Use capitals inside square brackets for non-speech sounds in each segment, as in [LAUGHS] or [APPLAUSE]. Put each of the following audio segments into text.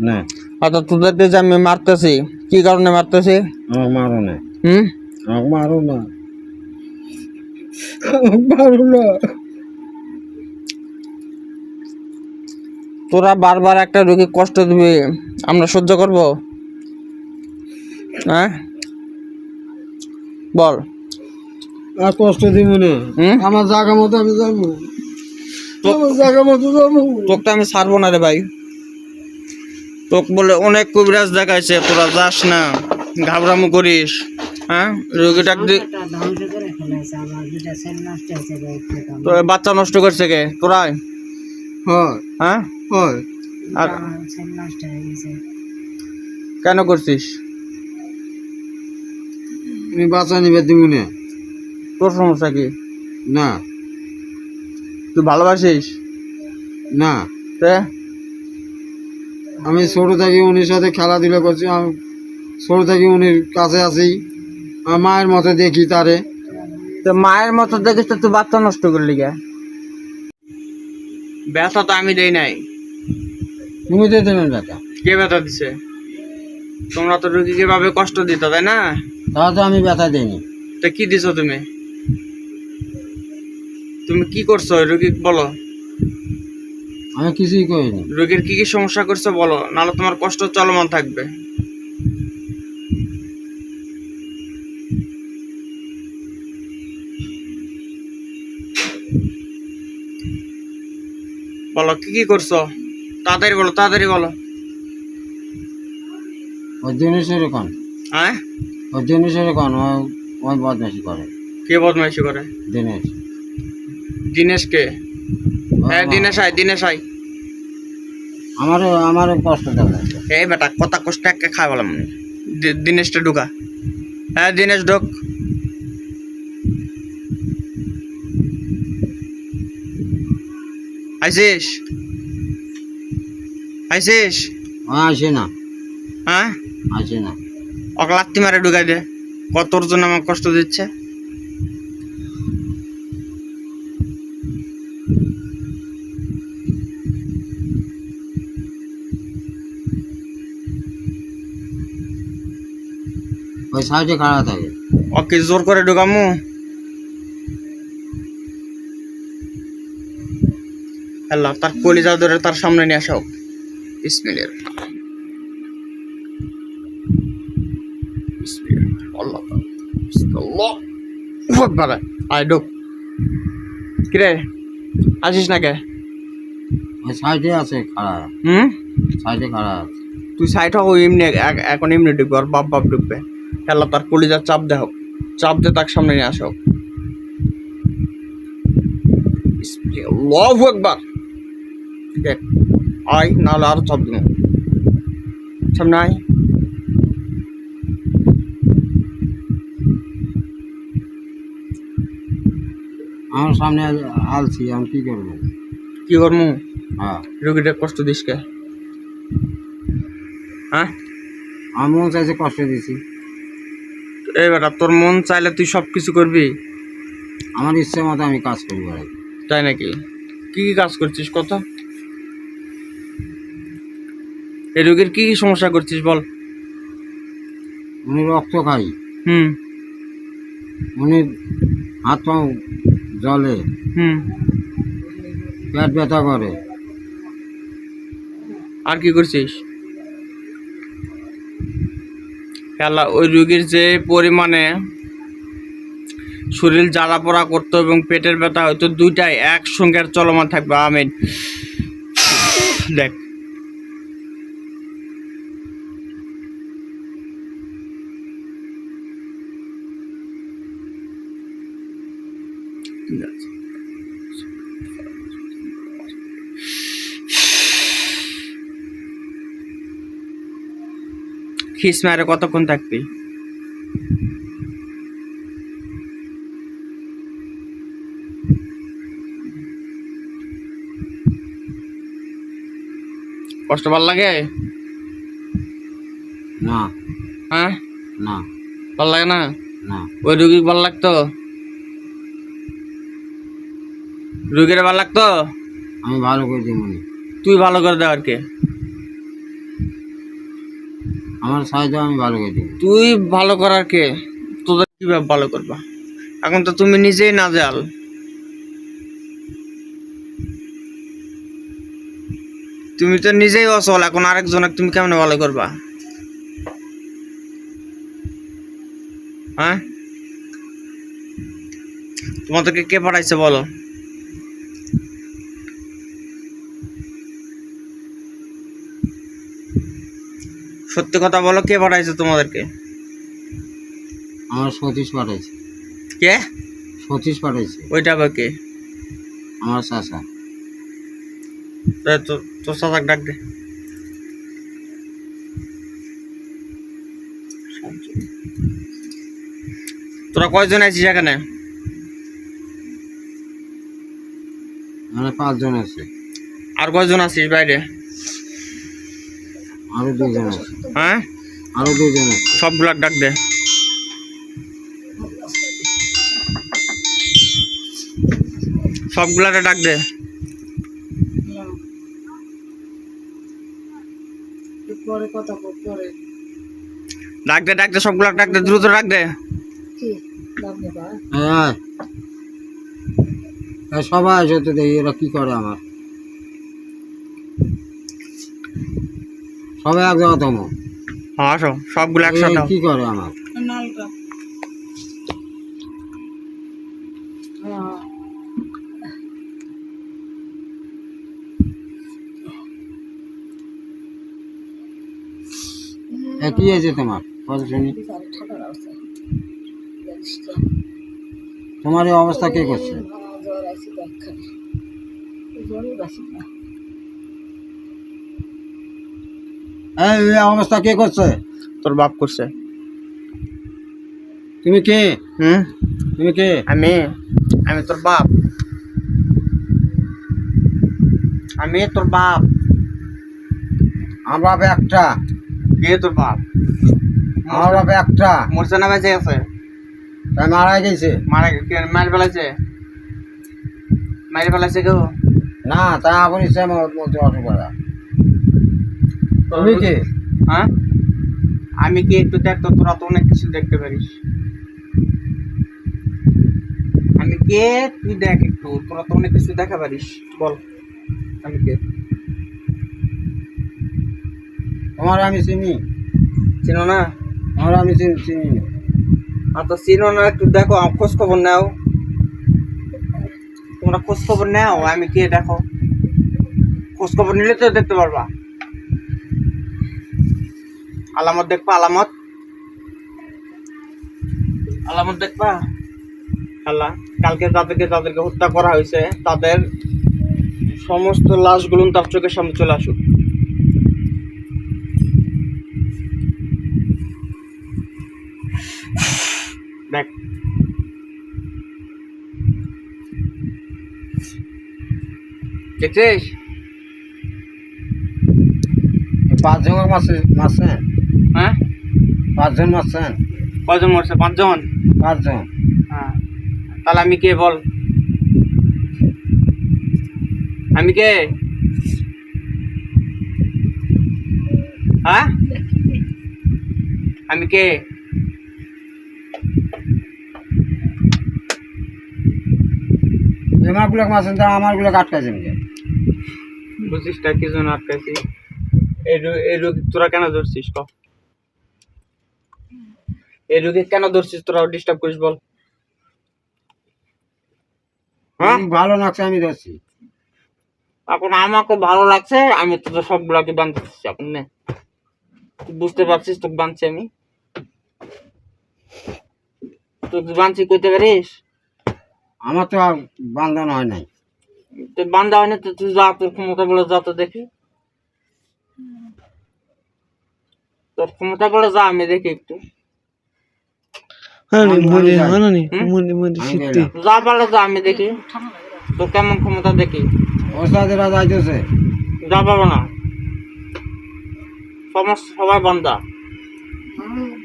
না। আচ্ছা তোদেরকে যে আমি মারতেছি। কি কারণে মারতেছি? মারো না। হুম? মারো না মারো না। তোরা বারবার একটা রোগী কষ্ট দিবি আমরা সহ্য করব? হ্যাঁ? বল। আর কষ্ট দিব না? আমার জায়গা মতো আমি যাব। আমার জায়গা মতো যাব। তোকে আমি ছাড়বো না রে ভাই। তোকে বলে অনেক কবিরাজ দেখাইছে তোরা যাস না ঘাবড়ামো করিস হ্যাঁ? রোগীটা দি- ধ্বংস করে ফেলেছে আমার দুটা সেল নষ্ট হয়েছে রে একটু কম। তো বাচ্চা নষ্ট করছে কে? তোরাই? হয়। আর কেন করছিস? আমি বাঁচা নিবে না। তোর সমস্যা কি? না। তুই ভালোবাসিস? না। তে? আমি ছোট থেকে উনির সাথে খেলাধুলা করছি আমি ছোট থেকে উনির কাছে আছি। আমার মায়ের মতো দেখি তারে। তো মায়ের মতো দেখিস তো তুই বাচ্চা নষ্ট করলি কে ব্যথা তো আমি দেই নাই। তুমি তো দেবেন ব্যথা। কে ব্যথা দিছে? তোমরা তো রুগীকে ভাবে কষ্ট দিত তাই না? তাহলে তো আমি ব্যথা দিইনি। তো কি দিছো তুমি? তুমি কি করছ? রুগী বলো। আমি কিছুই করিনি রোগীর কি কি সমস্যা করছ বলো নাহলে তোমার কষ্ট চলমান থাকবে। বলো কি কি করছ? তাড়াতাড়ি বলো তাড়াতাড়ি বলো। ওই জিনিসের কোন? হ্যাঁ? ওই জিনিসের কোন? ওই বদমাসি করে। কে বদমাইশি করে? দিনেশ। দিনেশ কে? হ্যাঁ দিনেশ আয় দিনেশ আয়। আমার আমার কষ্ট দেবে এই বেটা কত কষ্ট একে খাই বললাম দি- দিনেশটা ঢুকা। হ্যাঁ দিনেশ ঢোক। আইসিস? আইসিস? আসে না। হ্যাঁ? আসে না। ওকে লাত্তি মারে ঢুকাই দে। কতর জন্য আমার কষ্ট দিচ্ছে? সাইডে খাড়া থাকে ওকে জোর করে ঢুকামু। আল্লাহ তার কলিজা ধরে তার সামনে নিয়ে আসো। আকবার। আয় ঢুক। কিরে আসিস না কে? ওই সাইডে আছে খাড়া। হুম? সাইডে খাড়া আছে। তুই সাইড হোক এমনি এখন এমনি ঢুকবে আর বাপ বাপ ঢুকবে। আল্লাহ তার কলিজার চাপ দেহ চাপ দে তার সামনে নিয়ে আসো লভ একবার দেখ আয় নাহলে আরও চাপ দিব। সামনে আয়। আমার সামনে আলছি আমি কি করব? কি করমু? হ্যাঁ। রুগীটা কষ্ট দিস কে? হ্যাঁ? মন চাইছে কষ্ট দিছি। এই বেটা তোর মন চাইলে তুই সব কিছু করবি? আমার ইচ্ছে মতো আমি কাজ করি বেড়াই তাই নাকি? কি কি কাজ করছিস কত? এই রোগের কি কি সমস্যা করছিস বল। উনি রক্ত খাই হুম। উনি হাত পা জলে হুম। পেট ব্যথা করে। আর কি করছিস? খেলা, ওই রোগীর যে পরিমাণে শরীর জ্বালা পড়া করতো এবং পেটের ব্যথা হয়তো দুইটাই একসঙ্গে চলমান থাকবে। আমিন। দেখ খিস মারে কতক্ষণ থাকবি? কষ্ট ভালো লাগে? না। হ্যাঁ? না। ভালো লাগে না? না। ওই রুগী ভালো লাগতো? রুগীর ভালো লাগতো? আমি ভালো করে দিব তুই ভালো করে দেওয়ার কে? আমার সাহায্য আমি ভালো করে তুই ভালো করার কে? তোদের কীভাবে ভালো করবা? এখন তো তুমি নিজেই না জাল তুমি তো নিজেই অচল, এখন আরেকজনকে তুমি কেমনে ভালো করবা? হ্যাঁ? তোমাদেরকে কে পাঠাইছে বলো? সত্যি কথা বলো কে পাঠাইছে তোমাদেরকে? আমার সতীশ পাঠাইছে। কে? সতীশ পাঠাইছে। ওইটা আবার কে? আমার চাষা তা তোর চাচাক ডাক দে। তোরা কয়জন আছিস এখানে? মানে পাঁচজন আছে। আর কয়জন আছিস বাইরে? আরও দুজন আছে। হ্যাঁ? আরও দুজন আছে। সবগুলার ডাক দে। সবগুলারে ডাক দে। পরে কথা পরে ডাক দে ডাক দে সবগুলা ডাক দে দ্রুত ডাক দে। আয়। এই সবাই আছে তো দেখি এরা কি করে আমার। সবাই এক জায়গা তম হ্যাঁ আসো সবগুলো একসাথে কি করে আমার? নালটা কি হয়েছে তোমার? কথা শুনি। তোমার এই অবস্থা কে করছে? জ্বর আছে এই এই অবস্থা কে করছে? তোর বাপ করছে। তুমি কে? হুম? তুমি কে? আমি আমি তোর বাপ। আমি তোর বাপ। আমার বাপ একটা। কে তোর বাপ? আমার বাপ একটা। মরছে না বেঁচে গেছে? তাই মারা গেছে। মারা মারি ফেলাইছে মারি ফেলাইছে কেউ? না তাই আপনি সে বলতে অসুবিধা তুমি কে? হ্যাঁ? আমি কি একটু দেখ তো তোরা তো অনেক কিছু দেখতে পারিস। আমি কে? তুই দেখ একটু তোরা তো অনেক কিছু দেখা পারিস। বল আমি কে? তোমার আমি চিনি। চিনো না? তোমার আমি চিনি চিনি। আর তো চিনো না একটু দেখো আমার খোঁজ খবর নাও। তোমরা খোঁজ খবর নাও আমি কে দেখো? খোঁজ খবর নিলে তো দেখতে পারবা। আলামত দেখবা আলামত? আলামত দেখবা? আল্লাহ কালকে যাদেরকে যাদেরকে হত্যা করা হয়েছে তাদের সমস্ত লাশগুলো তার চোখের সামনে চলে আসুক। দেখ। দেখছিস? পাঁচজন মাসে মারছেন হ্যাঁ? পাঁচজন মারছেন। কয়জন মরছে? পাঁচজন? পাঁচজন। হ্যাঁ। তাহলে আমি কে বল? আমি কে? হ্যাঁ? আমি কে? আমারগুলো মারছেন তা আমারগুলো আটকাছেন কে বুঝিস টা কি জন্য আটকাইছি? এই তোরা কেন ধরছিস? ক। এই রোগী কেন ধরছিস? তোরা ডিস্টার্ব করিস বল। হ্যাঁ? ভালো লাগছে আমি ধরছি। এখন আমাকে ভালো লাগছে আমি তোদের সবগুলাকে বাঁধতেছি এখন নে। বুঝতে পারছিস তোকে বাঁধছি আমি? তোকে বাঁধছি কইতে পারিস? আমার তো আর বান্ধন হয় নাই। তুই বান্ধা হয়নি তো তুই যা তোর ক্ষমতা বলে যা তো দেখি। তোর ক্ষমতা বলে যা আমি দেখি একটু আমি যাই। হুম? আমি গেলাম। যা পারলে যা আমি দেখি। তোর কেমন ক্ষমতা দেখি? ওস্তাদেরা যাইতেছে। যা পাবো না। সমস্ত সবাই বান্ধা।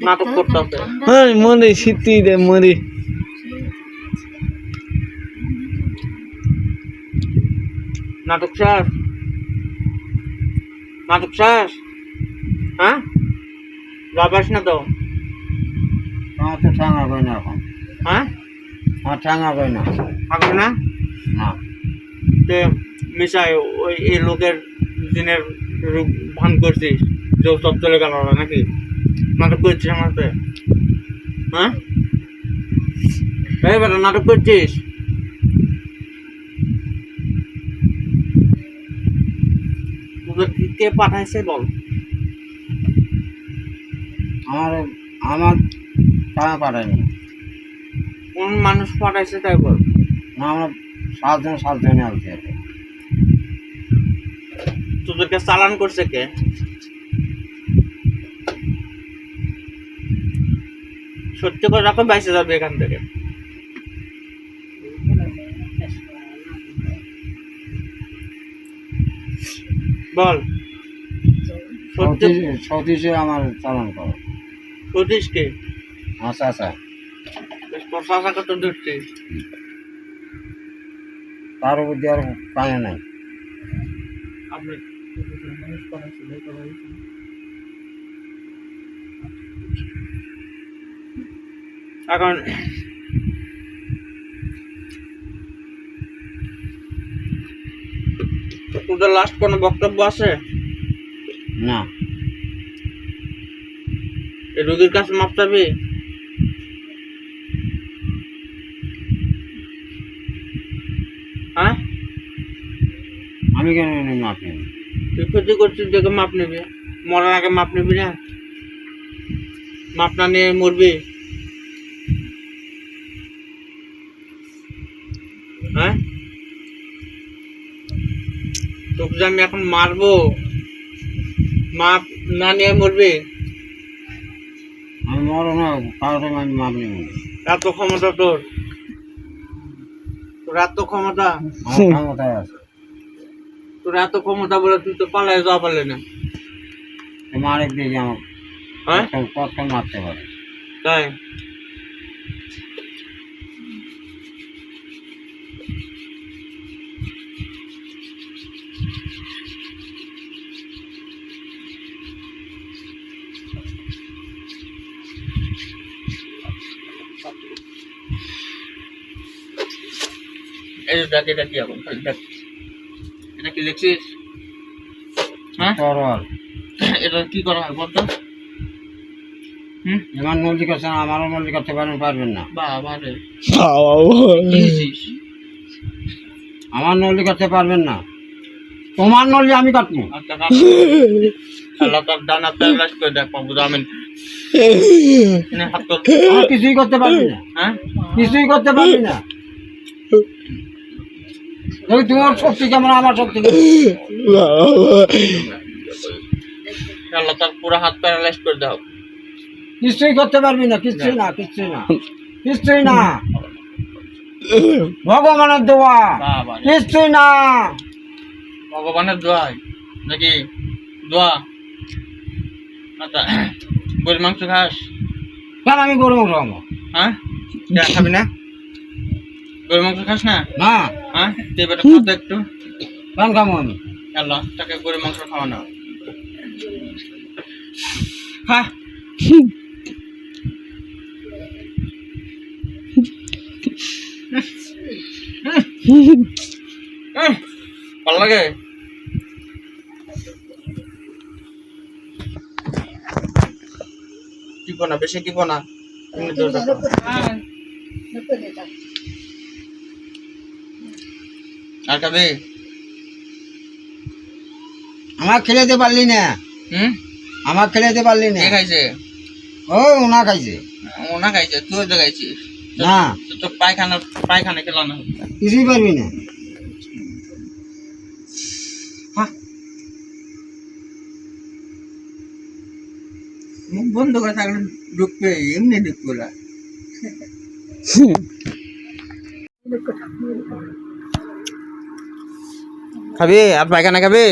নাটক করতে আছে হ্যাঁ মরে শীতি রে মরে নাটক শেষ? নাটক শেষ? হ্যাঁ? যাবাস না তো? আমার তো ঠাঙা কই না এখন। হ্যাঁ? আমার ঠাঙা কই না থাকবে না। না তে মিশাই ওই এই লোকের দিনের রূপ ভান করছিস যে সব চলে গেল নাকি? নাটক করছিস আমার হ্যাঁ? এই বেটা নাটক করছিস? কে পাঠাইছে বল? আমার আমার টাকা পাঠায়নি কোন মানুষ পাঠাইছে তাই বল। না আমরা সাতজন সাতজনে আনছি আর তোদেরকে চালান করছে কে? সত্যি করে রাখো বাইসে যাবে এখান থেকে। বল। সত্যি সতীশ আমার চালান করো। সতীশ কে আচ্ছা। আচ্ছা তোর কত ধরছিস তার বুদ্ধি আর কানে নাই। আপনি এখন তোদের লাস্ট কোনো বক্তব্য আছে? না। রোগীর কাছে মাপ চাবি? আমি কেন মাপ নেব? তুই ক্ষতি করছিস দেখে মাপ নিবি। মরার আগে মাপ নিবি না? মাপ না নিয়ে মরবি? হ্যাঁ? তোকে যে আমি এখন মারবো মাপ না নিয়ে মরবি? আমি মরো না কারোর আমি মাপ নেব এত ক্ষমতা তোর? তোর এত ক্ষমতা? ক্ষমতায় আছে। তোর এত ক্ষমতা বলে তুই তো পালায় যাওয়া পারলি না। আরেক দিকে আমার হ্যাঁ? মারতে পারে। তাই? এই যে দেখ এটা কি এখন? দেখ। এটা কি লিখছিস হ্যাঁ? তরল এটা কি করা হয় বলতো? করছেন আমারও করতে পারবেন পারবেন না। বাবা রে? আমার নলি করতে পারবেন না। তোমার নলি আমি কাটবো। আচ্ছা কিছুই করতে পারবি না। হ্যাঁ? কিছুই করতে পারবি না। দেখি তোমার শক্তি কেমন আমার শক্তি কেমন। আল্লাহ তার পুরো হাত প্যারালাইজ করে দাও। কিছুই করতে পারবি না কিছুই না কিছুই না কিছুই না। ভগবানের দোয়া কিছুই না। ভগবানের দোয়াই নাকি দোয়া? আচ্ছা গরুর মাংস খাস? কেন আমি গরু মাংস খাব? হ্যাঁ? খাবি না? গরুর মাংস খাস না? না। হ্যাঁ? এবার খাতো একটু। কেন খাব আমি। আল্লাহ তাকে গরুর মাংস খাওয়ানো হ্যাঁ ভালো লাগে? টিপো না বেশি টিপো না এমনি। আর খাবে আমার খেলাতে পারলি না। হুম? আমার খেলাতে পারলি না। খাইছে? ও ওনা খাইছে। ওনা খাইছে তুই তো খাইছিস? না। তো তো পায়খানা পায়খানা খেলানো কিছুই পারবি না। মুখ বন্ধ করে থাকলে ঢুকবে এমনি ঢুকবে না [LAUGHS] খাবি? আর পায়খানা খাবি?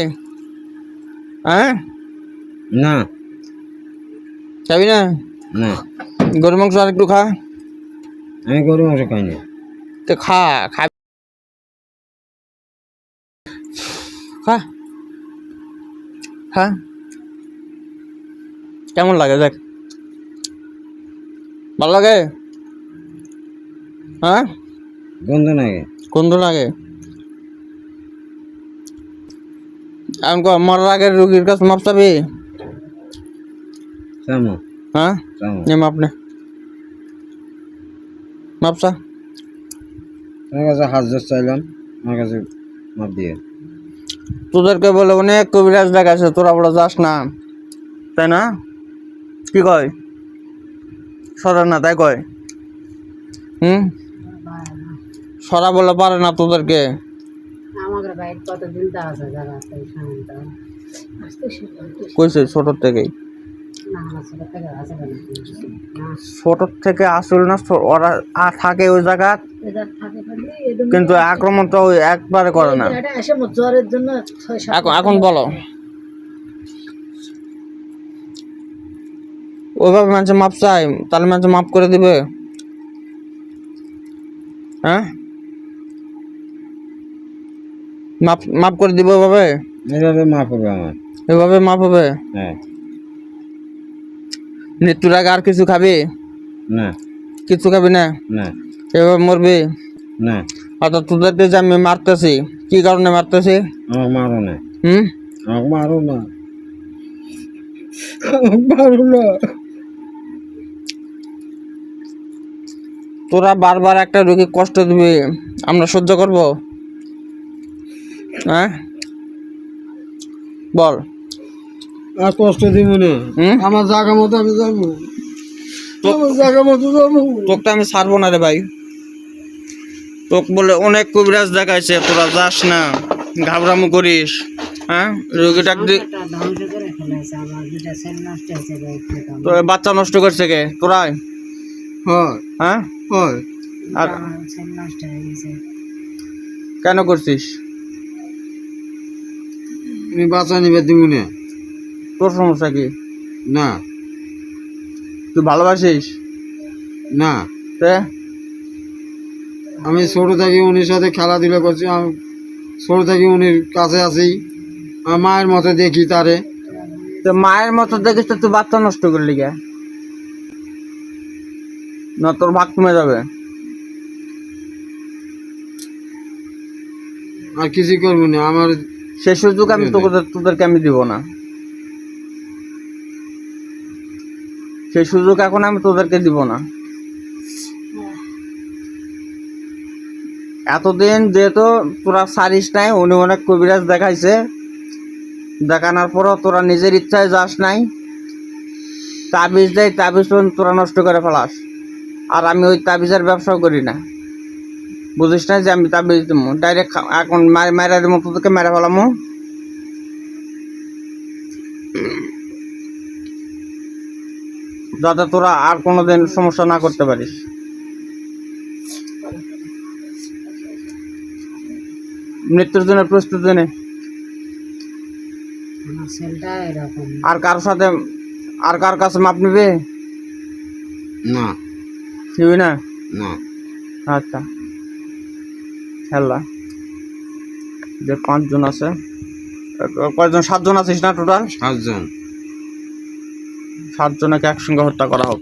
হ্যাঁ? না। খাবি না? না। গরু মাংস আর একটু খা। আমি গরু মাংস খাই না। তো খা খা। খা। খা। কেমন লাগে দেখ। ভালো লাগে? হ্যাঁ? গন্ধ নাকি কোন লাগে? এখন কো মরার আগে রুগীর কাছে মাপ চাবি? হ্যাঁ? নে মাপ নে। মাপসা তোমার কাছে হাত জোর চাইলাম আমার কাছে মাপ দিয়ে। তোদেরকে বলে অনেক কবিরাজ দেখাচ্ছে তোরা বলে যাস না। তাই না? কি কয়? সরা না তাই কয়? হুম? সরা বলে পারে না তোদেরকে। আমাদের বাইরে তো আছে জায়গা সেই কইছে ছোট থেকেই? না থেকে আছে না। আসল না ওরা আ- থাকে ওই জায়গা? এদের থাকে থাকলে এদের কিন্তু আক্রমণ তো ওই একবারে করে না। এখন এখন বলো। ওইভাবে মানুষের মাপ চাই তাহলে মানুষ মাপ করে দিবে। হ্যাঁ? মাপ মাপ করে দিবে ওইভাবে এইভাবে মাপ হবে আমার। এভাবে মাপ হবে? হ্যাঁ। মৃত্যুর আগে আর কিছু খাবি? না। কিছু খাবি না? না। এভাবে মরবি? না। অর্থাৎ তোদেরকে যে আমি মারতেছি কি কারণে মারতেছি? আমাকে মারো না। হুম? আমাকে মারো না। মারো না। তোরা বারবার একটা রোগী কষ্ট দিবি আমরা সহ্য করব? হ্যাঁ? বল। আর কষ্ট দিব না। হুম? আমার জায়গা মতো আমি যাব। আমার জায়গা মতো যাব। তোকে আমি ছাড়বো না রে ভাই। তোকে বলে অনেক কবিরাজ দেখাইছে তোরা যাস না ঘাবড়ামো করিস হ্যাঁ? রোগীটা বাচ্চা নষ্ট করছে কে? তোরাই হয়। হ্যাঁ? আর কেন করছিস? আমি বাঁচা নিবে দিব না তোর সমস্যা কি? না। তুই ভালোবাসিস? না। তে? আমি ছোট থেকে উনির সাথে খেলাধুলা করছি আমি ছোট থেকে উনির কাছে আছি। আমার মায়ের মতো দেখি তারে। তো মায়ের মতো দেখিস তো তুই বাচ্চা নষ্ট করলি কে? না তোর ভাগ কমে যাবে। আর কিছু করব না আমার সে সুযোগ আমি তোকে তোদেরকে আমি দিব না। সেই সুযোগ এখন আমি তোদেরকে দিব না। এতদিন যেহেতু তোরা সারিস নাই উনি অনেক কবিরাজ দেখাইছে। দেখানোর পরও তোরা নিজের ইচ্ছায় যাস নাই। তাবিজ দেয় তাবিজ তোরা নষ্ট করে ফেলাস। আর আমি ওই তাবিজের ব্যবসাও করি না। বুঝিস না যে আমি তাবিজ দেবো। ডাইরেক্ট এখন মারে মারা দেবো তোদেরকে মেরে ফেলামো। যাতে তোরা আর কোনোদিন সমস্যা না করতে পারিস। মৃত্যুর জন্য প্রস্তুতি নে আর কার সাথে আর কার কাছে মাপ নিবে? না। না? না। আচ্ছা। খেলা। যে পাঁচজন আছে। কয়জন? সাতজন আছিস না টোটাল সাতজন। সাতজনকে একসঙ্গে হত্যা করা হোক।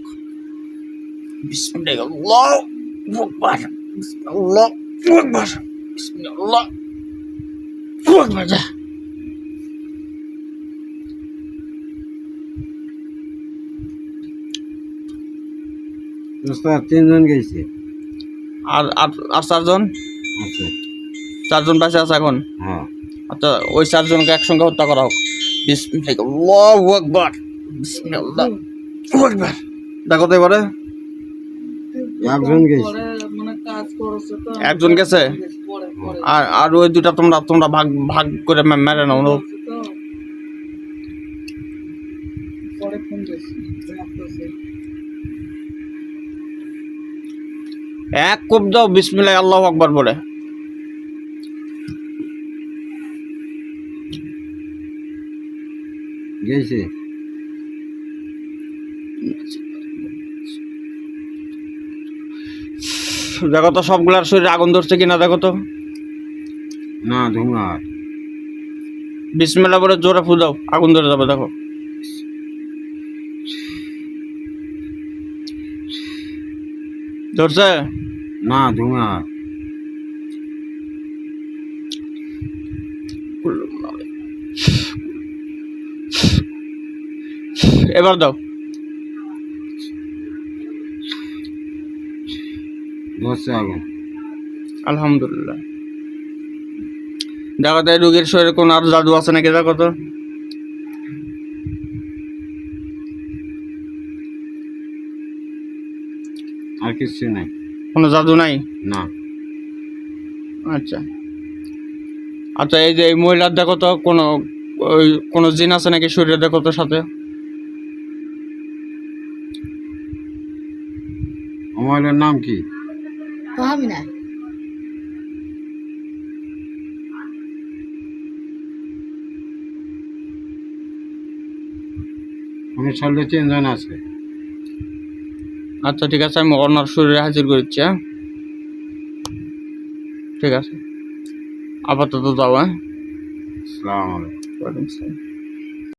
তিনজন গেছে। আর আর চারজন? চারজন পাশে আছে এখন? হ্যাঁ। আচ্ছা ওই চারজনকে একসঙ্গে হত্যা করা হোক। বিসমিল্লাহ দেখো তো এবারে। একজন গেছে। একজন গেছে? আর আর ওই দুটা তোমরা তোমরা ভাগ ভাগ করে মেরে নাও এক কোপ দাও বিসমিল্লাহ আল্লাহ আকবার বলে। গেছে। দেখো তো সবগুলার শরীরে আগুন ধরছে কিনা দেখো তো। না ধোঁয়া বিসমিল্লাহ বলে জোরে ফু দাও আগুন ধরে যাবে দেখো। ধরছে? না ধুমা এবার দাও। আলহামদুলিল্লাহ। দেখো তো এই রোগীর শরীরে কোনো আর জাদু আছে নাকি? দেখো তো। আর কিছু নাই। কোনো জাদু নাই? না। আচ্ছা। আচ্ছা এই যে এই মহিলার দেখো তো কোনো ওই কোনো জিন আছে নাকি শরীরে দেখো তো সাথে? মোবাইলের নাম কি? না উনি চললে তিনজন আছে। আচ্ছা ঠিক আছে আমি অনার শরীরে হাজির করছি হ্যাঁ? ঠিক আছে। আপাতত যাও হ্যাঁ? আসসালামু আলাইকুম।